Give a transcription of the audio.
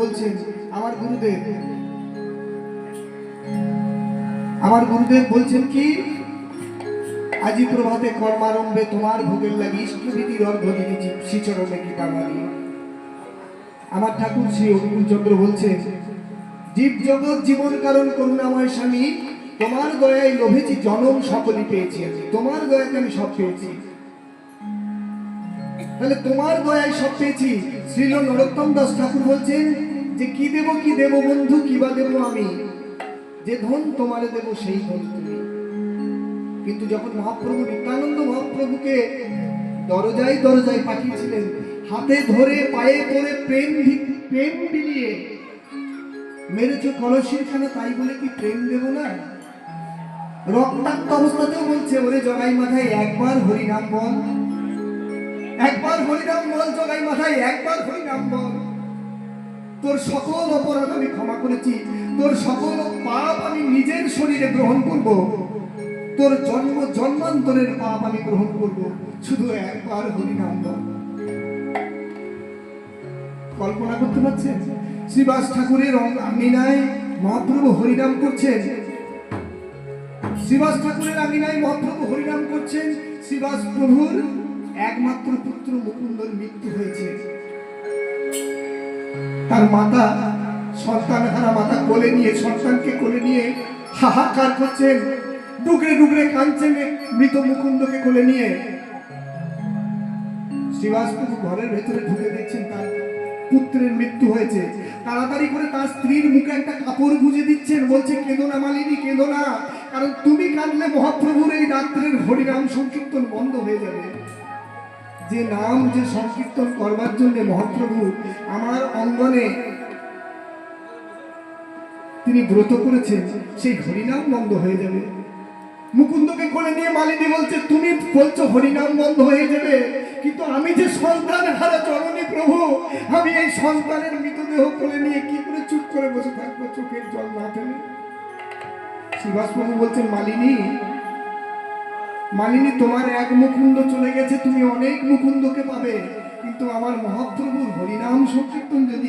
বলছেন, আমার গুরুদেব। আমার গুরুদেব বলছেন কি, আজি প্রভাতে কর্মারম্ভে তোমার ভোগের লাগি ইষ্টবিধির অর্ঘ দিতেছি শ্রীচরণে কি কামারি আমার ঠাকুর শ্রী অনুকূল চন্দ্র বলছে জীব জগৎ জীবন কারণ করুণাময় স্বামী, তোমার দয়ায় লোভেছি জনম সকলই পেয়েছি তোমার দয়াতে আমি সব পেয়েছি। তাহলে তোমার দয়ায় সব পেয়েছি। শ্রীল নরোত্তম দাস ঠাকুর বলছেন যে, কি দেব কি দেব বন্ধু, কি বা দেব আমি? যে ধন তোমারে দেব, সেই ধন তুমি। কিন্তু যখন মহাপ্রভু নিত্যানন্দ মহাপ্রভুকে দরজায় দরজায় পাঠিয়েছিলেন, হাতে ধরে, পায়ে পড়ে প্রেম প্রেম বিলিয়ে, মেরেছ কলসির খানা তাই বলে কি প্রেম দেব না? রক্তাক্ত অবস্থাতেও বলছে, ওরে জগাই মাথায় একবার হরিনাম বল। হরিনাম বল জগাই মাথায়, একবার হরিনাম বল। তোর সকল অপরাধ আমি ক্ষমা করেছি, তোর সকল পাপ আমি নিজের শরীরে গ্রহণ করব। তোর জন্ম জন্মান্তরের পাপ আমি গ্রহণ করব, শুধু একবার হরিনাম বল। কল্পনা করতে পারছেন? শ্রীবাস ঠাকুরের আমিনায় মহাপ্রভু হরিনাম করছেন। শ্রীবাস ঠাকুরের আমিনায় মহাপ্রভু হরিনাম করছেন। শ্রীবাস প্রভুর একমাত্র পুত্র মুকুন্দর মৃত্যু হয়েছে। তার মাতা সন্তান হারা মাতা কোলে নিয়ে, সন্তানকে কোলে নিয়ে হাহাকার করছেন ডুগরে ডুগরে কাঁদছেন মৃত মুকুন্দকে কোলে নিয়ে। শ্রীবাস ঘরের ভেতরে ঢুকে দেখছেন তার পুত্রের মৃত্যু হয়েছে। তাড়াতাড়ি করে তার স্ত্রীর মুখে একটা কাপড় গুজে দিচ্ছেন, বলছে, কেঁদো না মালিনী, কেঁদো না। কারণ তুমি কাঁদলে মহাপ্রভুর এই রাত্রের হরিনাম সংকীর্তন বন্ধ হয়ে যাবে। যে নাম, যে সংকীর্তন করবার জন্য মহাপ্রভু আমার অঙ্গনে তিনি ব্রত করেছেন, সেই হরিনাম বন্ধ হয়ে যাবে। মুকুন্দকে কোলে নিয়ে মালিনী বলছে, তুমি বলছো হরিনাম বন্ধ হয়ে যাবে, কিন্তু আমি যে সন্তান হারা চরণে প্রভু, আমি এই সন্তানের মৃতদেহ কোলে নিয়ে কি করে চুপ করে বসে থাকব চোখের জল না ফেলে সুভাষ প্রভু বলছেন, মালিনী মালিনী তোমার এক মুকুন্দ চলে গেছে, তুমি অনেক মুকুন্দকে পাবে। কিন্তু আমার মহাপ্রভুর হরিনাম সংকীর্তন যদি